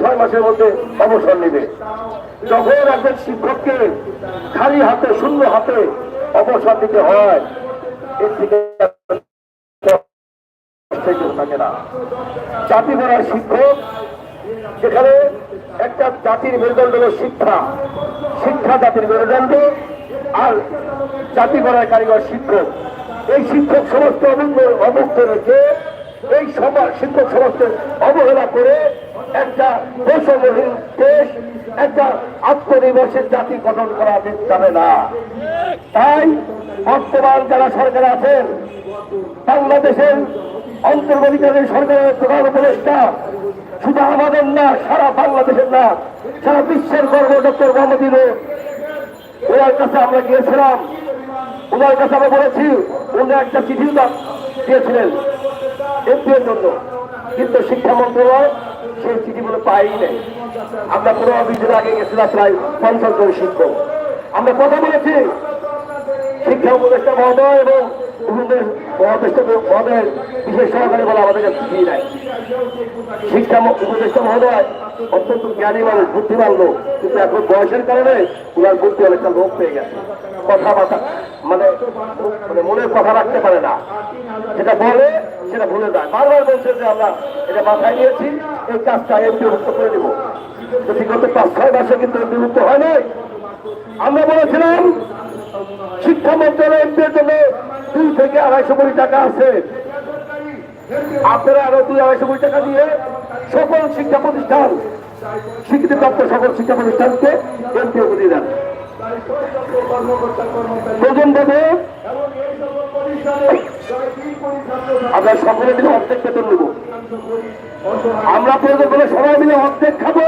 ছয় মাসের মধ্যে অবসর নেবে। যখন একজন শিক্ষককে খালি হাতে, শূন্য হাতে অবসর দিতে হয়, এর থেকে থাকে না। জাতি গড়ার শিক্ষক, যেখানে একটা জাতির মেরুদণ্ড হল শিক্ষা। শিক্ষা জাতির মেরুদণ্ড আর জাতি গড়ার কারিগর শিক্ষক। এই শিক্ষক সমস্ত অবুদ্ধ রেখে এই সমাজ শিক্ষক সমস্ত অবহেলা করে একটা বৈষম্যহীন দেশ, একটা আত্মনির্ভরশীল জাতি গঠন করা যাবে না। তাই বর্তমান যারা সরকার আছেন, বাংলাদেশের অন্তর্বর্তীকালীন সরকারের প্রধান উপদেষ্টা, শুধু আমাদের না, সারা বাংলাদেশের না, সারা বিশ্বের গর্ব ডক্টর মোহাম্মদ ওনার কাছে আমরা গিয়েছিলাম। ওনার কাছে আমরা বলেছি, উনি একটা চিঠি দিয়েছিলেন এমপির জন্য। কিন্তু শিক্ষা মন্ত্রণালয় সেই চিঠিগুলো পাইনি নেই। আমরা পনেরো বিশ দিন আগে গেছিলাম, প্রায় পঞ্চাশ জন শিক্ষক। আমরা কথা বলেছি, শিক্ষা উপদেষ্টা মহোদয় এবং মহাদেষ্টা আমাদের কাছে নাই শিক্ষা উপদেষ্টা মহোদয় অত্যন্ত জ্ঞানী মানুষ, বুদ্ধিমান লোক, কিন্তু এখন বয়সের কারণে ওনার বুদ্ধি অনেকটা লোক পেয়ে গেছে। কথাবার্তা মানে মানে মনের কথা রাখতে পারে না। যেটা বলে সেটা ভুলে যায়। বারবার বলছে যে আমরা এটা মাথায় নিয়েছি এই কাজটা এমপিভুক্ত করে দেব। তো বিগত পাঁচ, ছয় মাসে কিন্তু এমপিভুক্ত হয় নাই, আমরা বলেছিলাম, শিক্ষা মন্ত্রণালয় এমপির জন্য দুই থেকে আড়াইশো কোটি টাকা আছে। আপনারা আরও দুই, আড়াইশো কোটি টাকা দিয়ে সকল শিক্ষা প্রতিষ্ঠান স্বীকৃতিপ্রাপ্ত সকল শিক্ষা প্রতিষ্ঠানকে এমপিও দিয়ে দেন আমরা সকলে মিলে অর্ধেক আমরা প্রয়োজন সবাই মিলে অর্ধেক খাব।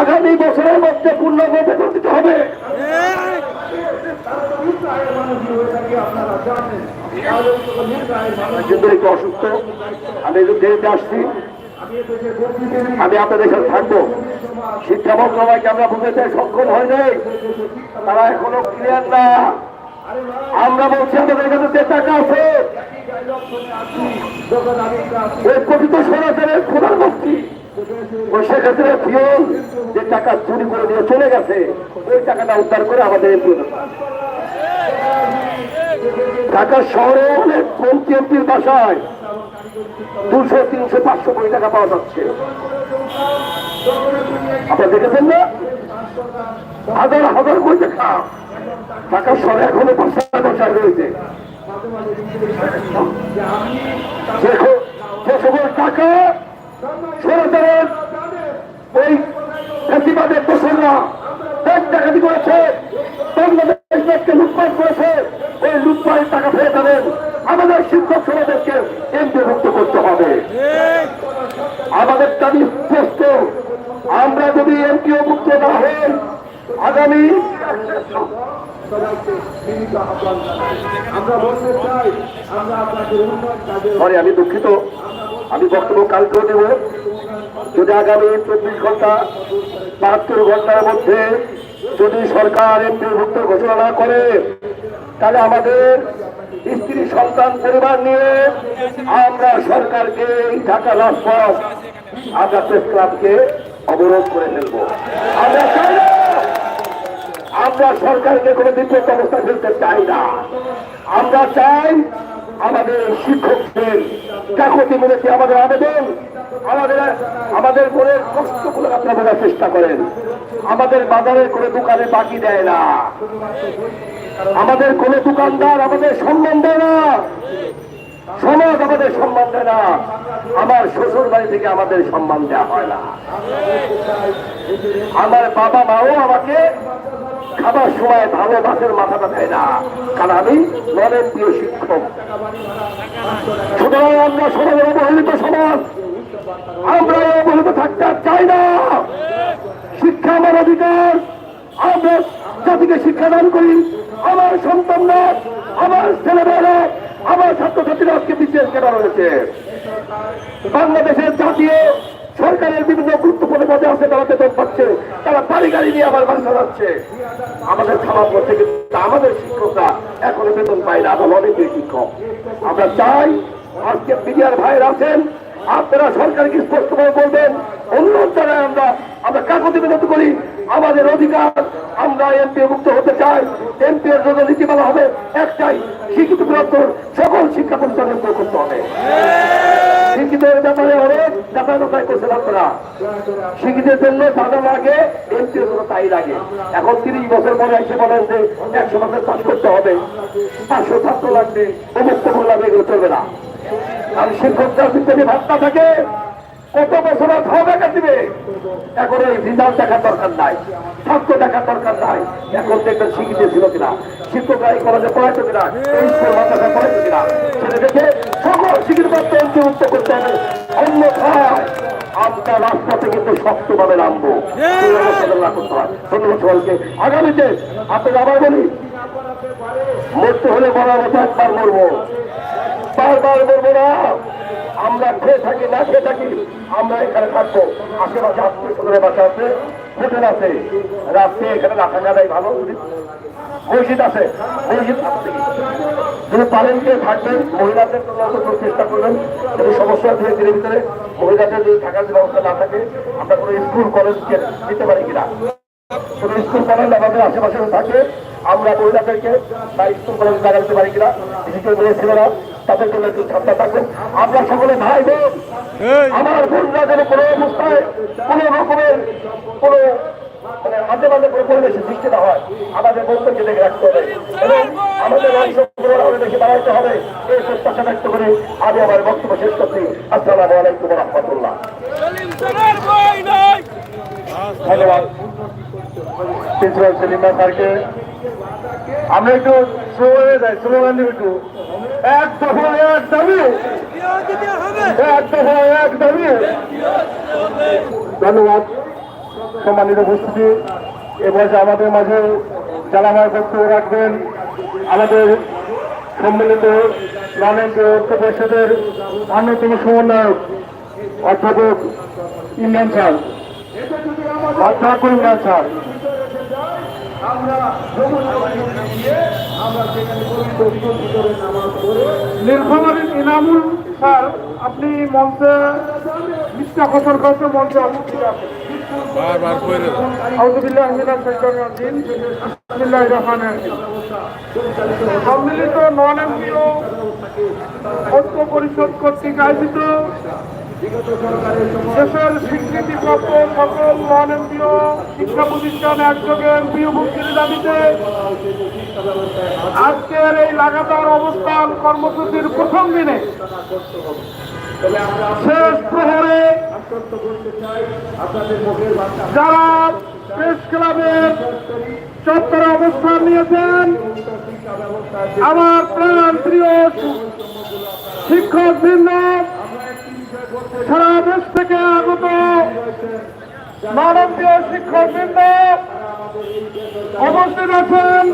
আগামী বছরের মধ্যে পূর্ণাঙ্গ বেতন দিতে হবে। অসুস্থ, আমি একটু দেরিতে আসছি। আমি আপনাদের সাথে থাকব। শিক্ষা মন্ত্রণালয়কে আমরা বুঝতে সক্ষম হয় নাই। তারা এখনও ক্লিয়ার না। আমরা বলছি, আমাদের কাছে যে টাকা আছে পিয়ন যে টাকা চুরি করে দিয়ে চলে গেছে, ওই টাকাটা উদ্ধার করে আমাদের ঢাকা শহরে অনেক মন্ত্রী এমপির বাসায় দুশো, তিনশো, পাঁচশো কোটি টাকা পাওয়া যাচ্ছে। আপনারা দেখেছেন না? হাজার হাজার কোটি টাকা। ঢাকা শহরে এখনও বাসায় বাসায় রয়েছে। দেখো যে সকল টাকা সরকারের ওই ব্যাংক ডাকাতি করেছে বাংলাদেশ ব্যাংককে লুটপাট করেছে ওই লুটপাটের টাকা ফেরত দেবেন আমাদের শিক্ষক সমাজকে এমপিভুক্ত করতে হবে। আমাদের দাবি স্পষ্ট। আমরা যদি এমপিও মুক্ত না হই আগামী সরি আমি দুঃখিত। আমি বক্তব্য কালকেও দেব। যদি আগামী চব্বিশ ঘণ্টা বাহাত্তর ঘণ্টার মধ্যে যদি সরকার এমপিভুক্ত ঘোষণা না করে তাহলে আমাদের স্ত্রী সন্তান পরিবার নিয়ে আমরা সরকারকে এই ঢাকা রাজপথ আমরা প্রেস ক্লাবকে অবরোধ করে ফেলব। আমরা চাই আমরা সরকারকে কোনো বিপদ অবস্থা ফেলতে চাই না। আমরা চাই আমাদের শিক্ষকদের কাকতি মিলেছে আমাদের আবেদন? আমাদের আমাদের মনের কষ্টগুলো আপনারা বোঝার চেষ্টা করেন। আমাদের বাজারের কোনো দোকানে বাকি দেয় না। আমাদের কোনো দোকানদার আমাদের সম্মান দেয় না। সমাজ আমাদের সম্মান দেয় না। আমার শ্বশুর বাড়ি থেকে আমাদের সম্মান দেওয়া হয় না। আমার বাবা মাও আমাকে খাবার সময় ভালো মাছের মাথাটা দেয় না। কারণ আমি নরেন প্রিয় শিক্ষক। সুতরাং আমরা সমাজের অবহেলিত সমাজ। আমরা অবহেলিত থাকতে চাই না। শিক্ষা আমার অধিকার। আমরা জাতিকে শিক্ষাদান করি। আমার সন্তানরা, আমার ছেলেমেয়েরা আমার ছাত্রছাত্রীরা আজকে বিশেষ কেনা রয়েছে। বাংলাদেশের জাতীয় সরকারের বিভিন্ন গুরুত্বপূর্ণ পদে আছে, তারা বেতন পাচ্ছে, তারা বাড়ি গাড়ি নিয়ে আবার বাড়ি চালাচ্ছে আমাদের খারাপ করছে কিন্তু আমাদের শিক্ষকরা এখনও বেতন পায় না আমরা অনেক শিক্ষক? আমরা চাই আজকে বিডিআর ভাইয়ের আছেন, আপনারা সরকারকে স্পষ্টভাবে বলবেন অন্য জায়গায় আমরা আমরা কাগজে বিরোধ করি। আমাদের অধিকার। আমরা এমপি মুক্ত হতে চাই। এমপি এর জন্য নীতিমালা হবে একটাই, শিক্ষিত বৃহত্তর সকল শিক্ষা প্রতিষ্ঠানের করতে হবে। জন্য তাই লাগে। এখন বছর একশো করতে হবে। পাঁচশো ছাত্র লাগবে না। ভাবনা থাকে কত বছর বেকার দিবে? এখন এই রেজাল্ট দেখার দরকার নাই ছাত্র দেখার দরকার নাই। এখন দেখবেন শিক্ষিত ছিল কিনা শিক্ষকরা কলেজে পড়াইতো কিনা এই স্কুল পড়াইতো কিনা, সেটা দেখে সকল অন্তর্ভুক্ত করতে হবে। কিন্তু নামবো। সবাইকে। আগামীতে আপনাকে আবার বলি, মরতে হলে বলার মতো একবার মরবো। বারবার বলব না। আমরা খেয়ে থাকি, না খেয়ে থাকি, আমরা এখানে থাকব। আশেপাশে আত্মীয় বাসা আছে, হোটেল আছে। রাত্রে এখানে রাখা যাবে ভালো মসজিদ আছে, মসজিদ। যদি পারেন কে থাকবেন, মহিলাদের জন্য চেষ্টা করবেন। যদি সমস্যা ধীরে ধীরে ভিতরে মহিলাদের যদি থাকার ব্যবস্থা না থাকে, আমরা কোনো স্কুল, কলেজ দিতে পারি কিনা? কোনো স্কুল, কলেজ আমাদের আশেপাশে থাকে, আমরা মহিলাদেরকে বা স্কুল, কলেজ লাগাতে পারি কিনা? বিশেষ করে ছেলেরা তাদের জন্য একটু ছাত্র থাকবেন আমরা সকলে ভাই বোন আমার বোনরা যেন কোনো অবস্থায় কোনো রকমের কোনো মানে মাঝে মাঝে কোনো পরিবেশের সৃষ্টি না হয়। আমাদের বক্তব্য দেখে রাখতে হবে। এবং আমাদের অংশগ্রহণ আরও বেশি বাড়াইতে হবে। এই প্রত্যাশা ব্যক্ত করে আমি আমার বক্তব্য শেষ করছি। আসসালামু আলাইকুম রহমতুল্লাহ। ধন্যবাদ। প্রিন্সিপাল সেলিমা স্যারকে। আমরা একটু স্লো হয়ে যাই স্লোগান দিব একটু। এক দফা, এক দাবি। এক দফা, এক দাবি। ধন্যবাদ। সম্মানিত উপস্থিতি, এ বয়সে আমাদের মাঝে চালামার বক্তব্য রাখবেন, আমাদের সম্মিলিত নরেন্দ্র ঐক্য পরিষদের অন্যতম সমন্বয়ক, অধ্যাপক ইমরান স্যার। অধ্যাপক ইমরান স্যার। আমরা আমরা সেখানে ইনামুল স্যার আপনি মঞ্চে মিথ্যা করতে মঞ্চে উপস্থিত আছেন বারবার করে আউজুবিল্লাহ মিনাশ শাইতানির রাজিম। বিসমিল্লাহির রহমানির রহিম। সম্মিলিত নন এমপিও ঐক্য পরিষদ কর্তৃক আয়োজিত দেশের স্বীকৃতিপ্রাপ্ত সকল নন শিক্ষা প্রতিষ্ঠান একযোগে এমপিও মুক্তির দাবিতে আজকের এই লাগাতার অবস্থান কর্মসূচির প্রথম দিনে শেষ প্রহরে যারা প্রেস ক্লাবের চত্বরে অবস্থান নিয়েছেন, আমার প্রাণ প্রিয় শিক্ষক বৃন্দ সারা দেশ থেকে আগত মানবীয় শিক্ষক বৃন্দ অবস্থিত আছেন।